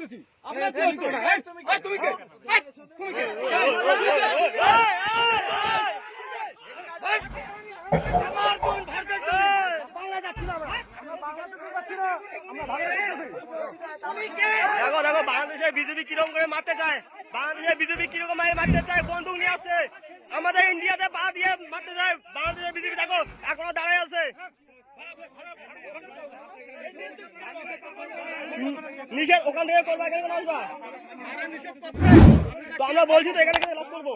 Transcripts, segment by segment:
করতেছি আপনার কি হচ্ছে এই, এই, তুমি কে তুমি কে দেখো দেখো বাংলাদেশে বিজেপি কীরকম করে মারতে চায় বাংলাদেশে বিজেপি কীরকম ভাবে মারতে চায় বন্দুক নিয়ে আসছে আমাদের ইন্ডিয়াতে পা দিয়ে মারতে চায় বাংলাদেশে বিজেপি দেখো এখনও দাঁড়ায় আছে নিষেধ ওখান থেকে করবা এখানে কেন আসবা তো আমরা বলছি তো এখানে কেন লাভ করব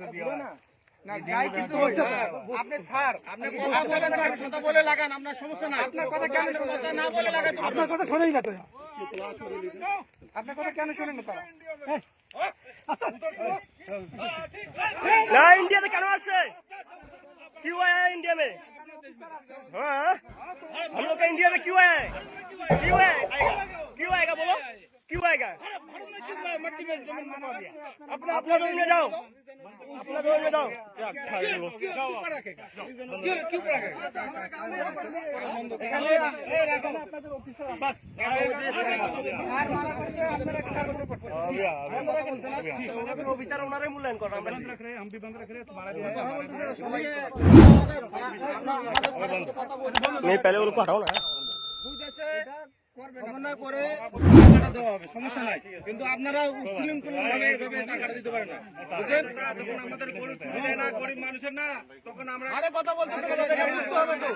কথা না আপনার কথা শোনেই না তো আপনার কথা কেন শোনেন না তারা ना इंडिया में क्या से क्यों आया है इंडिया में हाँ हम लोग का इंडिया में क्यों आया है क्यों है आएगा क्यों आएगा बोलो क्यों आएगा अपना अपना रूम में जाओ अपना रूम में जाओ बस বিচার ওনারাই মূল্যায়ন করেন नहीं पहले उनको हटाओ ना সমন্বয় করে দেওয়া হবে সমস্যা নাই। কিন্তু আপনারা উচ্ছৃঙ্খল ভাবে এভাবে টাকাটা দিতে পারেন না। বুঝছেন? তখন আমাদের গরিব না গরিব মানুষের না তখন আমরা আরে কথা বলতে বুঝতে হবে তো।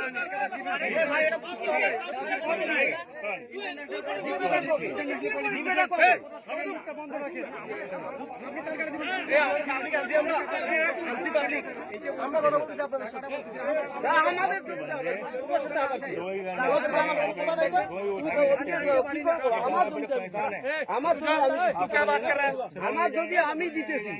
ভাই এটা বুঝতে হবে। বন্ধ রাখেন আপনি টাকাটা দিবেন এ আমাদের আমি কাছে আমরা আনসি পাবলিক আমরা কথা বলতেছি আপনাদের সাথে আমাদের উপস্থিত আছে আমার ছবি আমি দিতেছি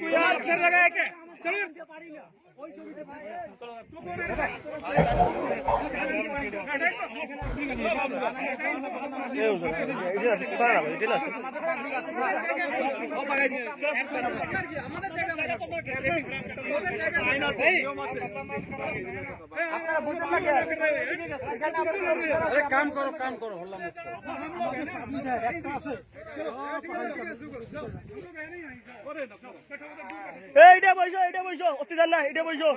কাম করো কাম করো হল্লা এইটা বইছো এইটা বইছো অতি না এইটা বইছো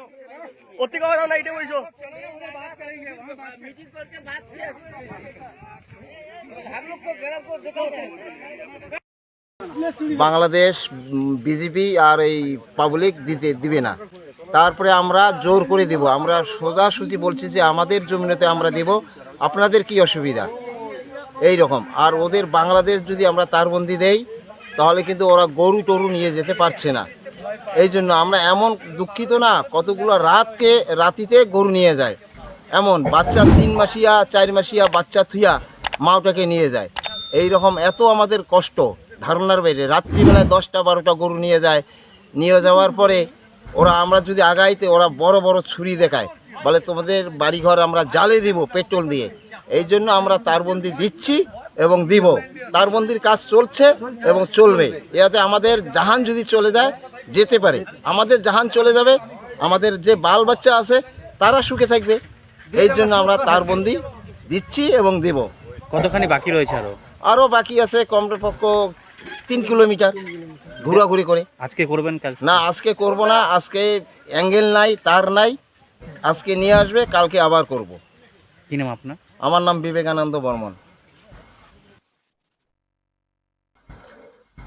অতি না, এইটা বইছো বাংলাদেশ বিজেপি আর এই পাবলিক দিতে দিবে না। তারপরে আমরা জোর করে দেব। আমরা সোজাসুজি বলছি যে আমাদের জমিনেতে আমরা দেব। আপনাদের কি অসুবিধা? এই রকম আর ওদের বাংলাদেশ যদি আমরা তারবন্দি দেই তাহলে কিন্তু ওরা গরু টরু নিয়ে যেতে পারছে না। এই জন্য আমরা এমন দুঃখিত না, কতগুলো রাতকে, রাতিতে গরু নিয়ে যায়। এমন বাচ্চা তিন মাসিয়া, চার মাসিয়া, বাচ্চা থুইয়া মাওটাকে নিয়ে যায়। এই রকম এত আমাদের কষ্ট, ধারণার বাইরে। রাত্রিবেলায় দশটা, বারোটা গরু নিয়ে যায়। নিয়ে যাওয়ার পরে ওরা আমরা যদি আগাইতে, ওরা বড় বড় ছুরি দেখায়। বলে, তোমাদের বাড়িঘর আমরা জ্বালে দিব পেট্রোল দিয়ে। এই জন্য আমরা তারবন্দি দিচ্ছি। এবং দিব। তারবন্দির কাজ চলছে এবং চলবে। এতে আমাদের জাহান যদি চলে যায় যেতে পারে। আমাদের জাহান চলে যাবে আমাদের যে বাল বাচ্চা আছে তারা সুখে থাকবে। এই জন্য আমরা তারবন্দি দিচ্ছি এবং দেব। কতখানি বাকি রয়েছে আরও? আরও বাকি আছে কমপক্ষ তিন কিলোমিটার ঘোরাঘুরি করে। আজকে করবেন কাল? না আজকে করব না। আজকে অ্যাঙ্গেল নাই তার নাই। আজকে নিয়ে আসবে কালকে আবার করব। কি নাম আপনার? আমার নাম বিবেকানন্দ বর্মন।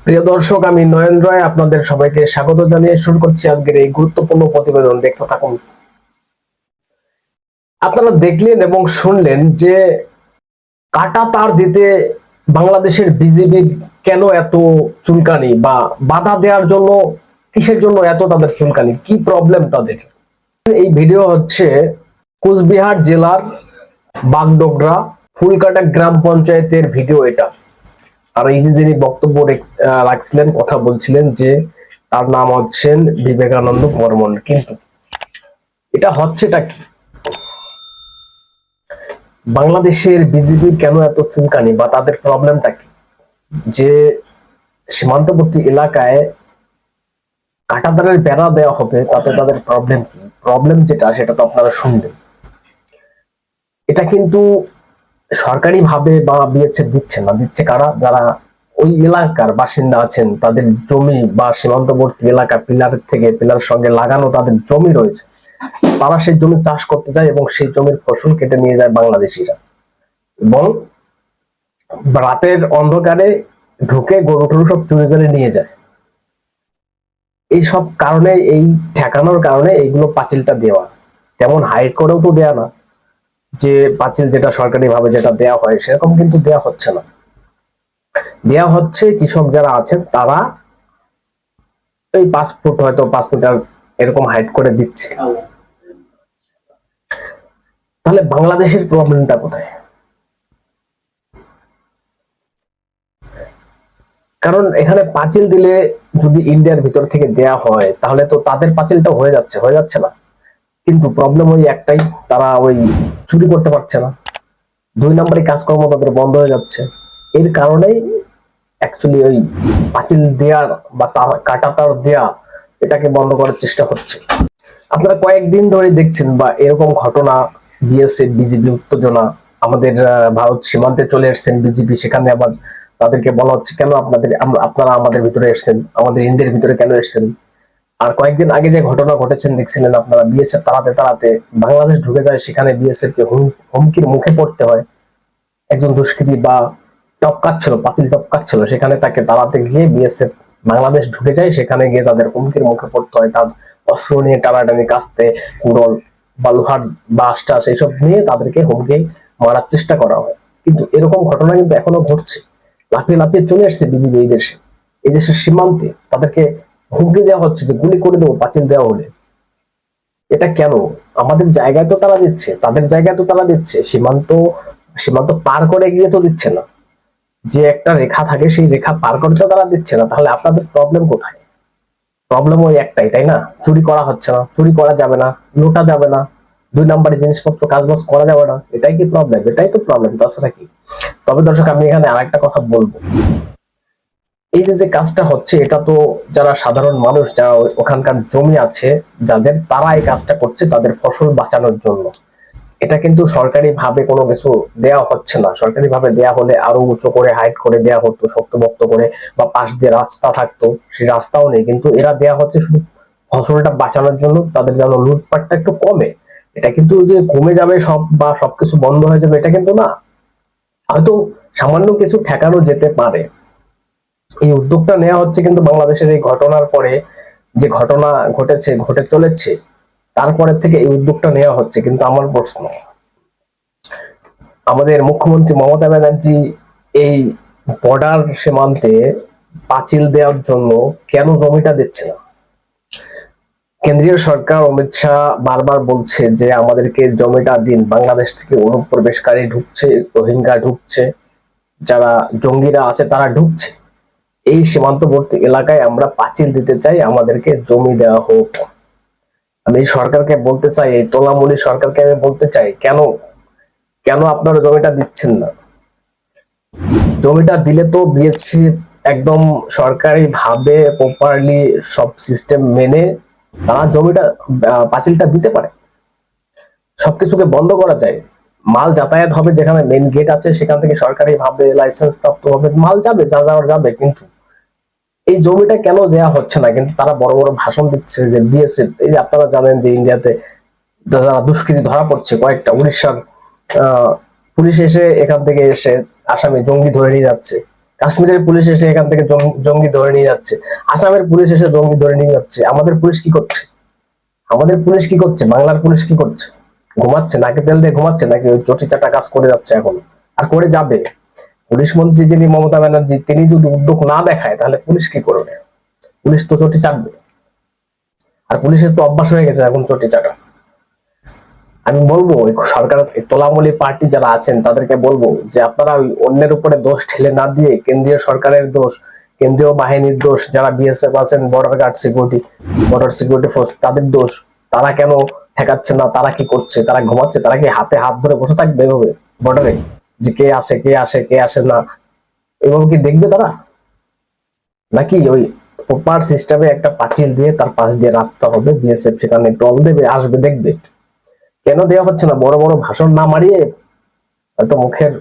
প্রিয় দর্শক, আমি নয়ন রায়, আপনাদের সবাইকে স্বাগত জানিয়ে শুরু করছি আজকের এই গুরুত্বপূর্ণ প্রতিবেদন। দেখতে থাকুন। আপনারা দেখলেন এবং শুনলেন যে কাটা তার দিতে বাংলাদেশের বিজেপির কেন এত চুলকানি বা বাধা দেওয়ার জন্য কিসের জন্য এত তাদের চুলকানি? কি প্রবলেম তাদের? এই ভিডিও হচ্ছে কোচবিহার জেলার বাগডোগরা ফুলকাটা গ্রাম পঞ্চায়েতের ভিডিও এটা। আর এই যে যিনি বক্তব্য রাখছিলেন, কথা বলছিলেন যে তার নাম হচ্ছেন বিবেকানন্দ বর্মন। কিন্তু এটা হচ্ছেটা কি? বাংলাদেশের বিজেপির কেন এত চুলকানি বা তাদের প্রবলেমটা কি? যে সীমান্তবর্তী এলাকায় কাটাতারের বেড়া দেওয়া হবে, তাতে তাদের প্রবলেম কি? প্রবলেম যেটা, সেটা তো আপনারা শুনবেন। এটা কিন্তু সরকারি ভাবে বা বিএসএফ দিচ্ছে না, দিচ্ছে কারা? যারা ওই এলাকার বাসিন্দা আছেন, তাদের জমি বা সীমান্তবর্তী এলাকা পিলারের থেকে পিলারের সঙ্গে লাগানো তাদের জমি রয়েছে। তারা সেই জমি চাষ করতে যায় এবং সেই জমির ফসল কেটে নিয়ে যায় বাংলাদেশিরা। এবং রাতের অন্ধকারে ঢুকে গরু টরু সব চুরি করে নিয়ে যায়। এই সব কারণে, এই ঠেকানোর কারণে এইগুলো পাঁচিলটা দেওয়া। তেমন হাইট করেও তো দেয়া না। যে পাঁচিল যেটা সরকারি ভাবে যেটা দেয়া হয়, সেরকম কিন্তু দেয়া হচ্ছে না। দেয়া হচ্ছে, কৃষক যারা আছেন, তারা এই পাঁচ ফুট হয়তো পাঁচ এরকম হাইট করে দিচ্ছে। তাহলে বাংলাদেশের প্রবলেমটা কোথায়? কারণ এখানে পাঁচিল দিলে যদি ইন্ডিয়ার ভিতর থেকে দেয়া হয়, তাহলে তো তাদের পাঁচিলটা হয়ে যাচ্ছে হয়ে যাচ্ছে না। কিন্তু প্রবলেম ওই একটাই, তারা ওই চুরি করতে পারছে না। দুই নম্বরে কাজকর্ম তাদের বন্ধ হয়ে যাচ্ছে। এর কারণেই অ্যাকচুয়ালি ওই পাঁচিল দেয়ার বা তার কাটা তার দেয়া এটাকে বন্ধ করার চেষ্টা হচ্ছে। আপনারা কয়েকদিন ধরে দেখছেন বা এরকম ঘটনা বিএসএফ বিজেপি উত্তেজনা। আমাদের ভারত সীমান্তে চলে এসেছেন বিজেপি, সেখানে আবার তাদেরকে বলা হচ্ছে, কেন আপনাদের আপনারা আমাদের ভিতরে এসেছেন? আমাদের ইন্ডিয়ার ভিতরে কেন এসেছেন? আর কয়েকদিন আগে যে ঘটনা ঘটেছেন, দেখছিলেন আপনারা, বিএসএফ তাড়াতে তাড়াতে বাংলাদেশ ঢুকে যায়, সেখানে বিএসএফ কে হুমকির মুখে পড়তে হয়। একজন দুষ্কৃতী বা টপকাচ্ছিল পাঁচিল টপকাচ্ছিল, সেখানে তাকে তাড়াতে গিয়ে বিএসএফ বাংলাদেশ ঢুকে যায়, সেখানে গিয়ে তাদের হুমকির মুখে পড়তে হয়। তার অস্ত্র নিয়ে টানাটানি, কাস্তে, কুড়ল বা লোহার বাস টাস এইসব নিয়ে তাদেরকে হুমকি মারার চেষ্টা করা হয়। কিন্তু এরকম ঘটনা কিন্তু এখনও ঘটছে। লাফিয়ে লাফিয়ে চলে আসছে বিজিবি এই দেশে। এই দেশের সীমান্তে তাদেরকে হুমকি দেওয়া হচ্ছে যে গুলি করে দেবো, পাঁচিল দেওয়া হলে। এটা কেন? আমাদের জায়গায় তো তারা দিচ্ছে, তাদের জায়গায় তো তারা দিচ্ছে, সীমান্ত সীমান্ত পার করে গিয়ে তো দিচ্ছে না। যে একটা রেখা থাকে, সেই রেখা পার করে তো তারা দিচ্ছে না, তাহলে আপনাদের প্রবলেম কোথায়? প্রবলেম ওই একটাই, তাই না? চুরি করা হচ্ছে না, চুরি করা যাবে না, লোটা যাবে না, দুই নম্বরে জিনিসপত্র কাজবাজ করা যাবে না, এটাই কি প্রবলেম এটাই তো প্রবলেম তাছাড়া কি? তবে দর্শক, আমি এখানে আরেকটা কথা বলব। এই যে যে কাজটা হচ্ছে, এটা তো যারা সাধারণ মানুষ, যারা ওখানকার জমি আছে, যাদের, তারা এই কাজটা করছে তাদের ফসল বাঁচানোর জন্য। এটা কিন্তু সরকারি ভাবে কোনো কিছু দেয়া হচ্ছে না। সরকারি ভাবে দেয়া হলে আরও উঁচু করে হাইট করে দেয়া হতো, শক্তভক্ত করে, বা পাশ দিয়ে রাস্তা থাকতো, সেই রাস্তাও নেই। কিন্তু এরা দেয়া হচ্ছে শুধু ফসলটা বাঁচানোর জন্য, তাদের যেন লুটপাটটা একটু কমে। এটা কিন্তু যে কমে যাবে সব, বা সবকিছু বন্ধ হয়ে যাবে, এটা কিন্তু না। হয়তো সামান্য কিছু ঠেকানো যেতে পারে। এই উদ্যোগটা নেওয়া হচ্ছে কিন্তু বাংলাদেশের এই ঘটনার পরে যে ঘটনা ঘটেছে, ঘটে চলেছে, তারপরে থেকে এই উদ্যোগটা নেওয়া হচ্ছে কিন্তু আমার প্রশ্ন। আমাদের মুখ্যমন্ত্রী মমতা ব্যানার্জি এই বর্ডার সীমান্তে পাঁচিল দেওয়ার জন্য কেন জমিটা দিচ্ছে না? কেন্দ্রীয় সরকার অমিত শাহ বারবার বলছে যে আমাদেরকে জমিটা দিন, বাংলাদেশ থেকে অনুপ্রবেশকারী ঢুকছে, রোহিঙ্গা ঢুকছে, যারা জঙ্গিরা আছে তারা ঢুকছে। এই সীমান্তবর্তী এলাকায় আমরা পাঁচিল দিতে চাই, আমাদেরকে জমি দেওয়া হোক। আমি সরকারকে বলতে চাই, এই তোলামুলি সরকারকে আমি বলতে চাই, কেন? কেন আপনারা জমিটা দিচ্ছেন না? জমিটা দিলে তো বিএসসি একদম সরকারি ভাবে প্রপারলি সব সিস্টেম মেনে তারা জমিটা পাঁচিলটা দিতে পারে। সবকিছুকে বন্ধ করা যায়। মাল যাতায়াত হবে যেখানে মেন গেট আছে, সেখান থেকে সরকারি ভাবে লাইসেন্স প্রাপ্ত হবে। মাল যাবে, যা যাওয়ার যাবে, কিন্তু এই জমিটা কেন দেয়া হচ্ছে না? কিন্তু তারা বড় বড় ভাষণ দিচ্ছে যে বিএসএফ এই যে আপনারা জানেন যে ইন্ডিয়াতে যারা দুষ্কৃতী ধরা পড়ছে, কয়েকটা উড়িষ্যার পুলিশ এসে এখান থেকে এসে আসামে জঙ্গি ধরে নিয়ে যাচ্ছে। কাশ্মীরের পুলিশ এসে এখান থেকে জঙ্গি ধরে নিয়ে যাচ্ছে। আসামের পুলিশ এসে জঙ্গি ধরে নিয়ে যাচ্ছে। আমাদের পুলিশ কি করছে? আমাদের পুলিশ কি করছে? বাংলার পুলিশ কি করছে? ঘুমাচ্ছে? নাকি তেল দিয়ে ঘুমাচ্ছে? নাকি ওই চটি চাটা কাজ করে যাচ্ছে এখন? আর করে যাবে? পুলিশ মন্ত্রী যিনি মমতা ব্যানার্জি, তিনি যদি উদ্যোগ না দেখায়, তাহলে পুলিশ কি করবে? পুলিশ তো চটি চাটবে। আর পুলিশের তো অভ্যাস হয়ে গেছে এখন চটি চাটা। আমি বলব সরকার তোলামলি পার্টি যারা আছেন, তাদেরকে বলব যে আপনারা ওই অন্যের উপরে দোষ ঠেলে না দিয়ে কেন্দ্রীয় সরকারের দোষ, কেন্দ্রীয় বাহিনীর দোষ, যারা বিএসএফ আছেন border guard security border security force তাদের দোষ, তারা কেন ঠেকাচ্ছে না, তারা কি করছে, তারা ঘুমাচ্ছে, তারা কি হাতে হাত ধরে বসে থাকবে এভাবে বর্ডারে যে কে আসে কে আসে কে আসে না। এভাবে কি দেখবে তারা? নাকি ওই প্রপার সিস্টেমে একটা পাঁচিল দিয়ে তার পাশ দিয়ে রাস্তা হবে বিএসএফ সেখানে টল দেবে, আসবে, দেখবে। কেন দেওয়া হচ্ছে না? বড় বড় ভাষণ না মারিয়ে হয়তো মুখের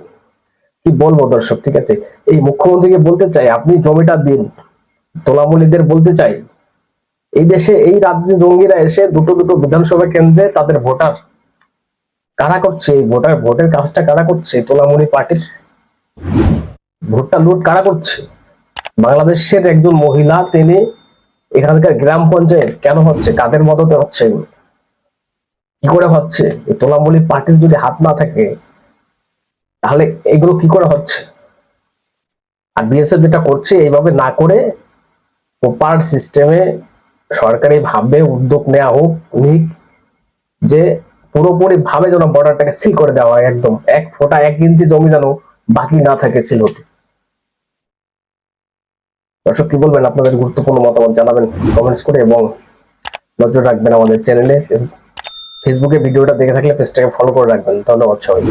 কি বলব দর্শক, ঠিক আছে? এই মুখ্যমন্ত্রীকে বলতে চাই, আপনি জমিটা দিন। তোলামলিদের বলতে চাই। এই দেশে, এই রাজ্যে জঙ্গিরা এসে দুটো দুটো বিধানসভা কেন্দ্রে তাদের ভোটার কারা করছে? ভোটার, ভোটের কাজটা কারা করছে? তোলামুলি পার্টির ভোটটা লুট কারা করছে? বাংলাদেশের একজন মহিলা, তিনি এখানকার গ্রাম পঞ্চায়েত, কেন হচ্ছে? কাদের মদতে হচ্ছে? কি করে হচ্ছে? তোলামুলি পার্টির যদি হাত না থাকে, তাহলে এগুলো কি করে হচ্ছে? আর বিএসএফ যেটা করছে, এইভাবে না করে প্রপার সিস্টেমে সরকারি ভাবে উদ্যোগ নেওয়া হোক, নিক, যে পুরোপুরি ভাবে যেন বর্ডারটাকে সিল করে দেওয়া হয় একদম। এক ফোটা এক ইঞ্চি জমি যেন বাকি না থাকে সিল হতে। দর্শক, কি বলবেন? আপনাদের গুরুত্বপূর্ণ মতামত জানাবেন কমেন্টস করে এবং নজর রাখবেন আমাদের চ্যানেলে ফেসবুকে ভিডিওটা দেখে থাকলে পেজটাকে ফলো করে রাখবেন। ধন্যবাদ সবাই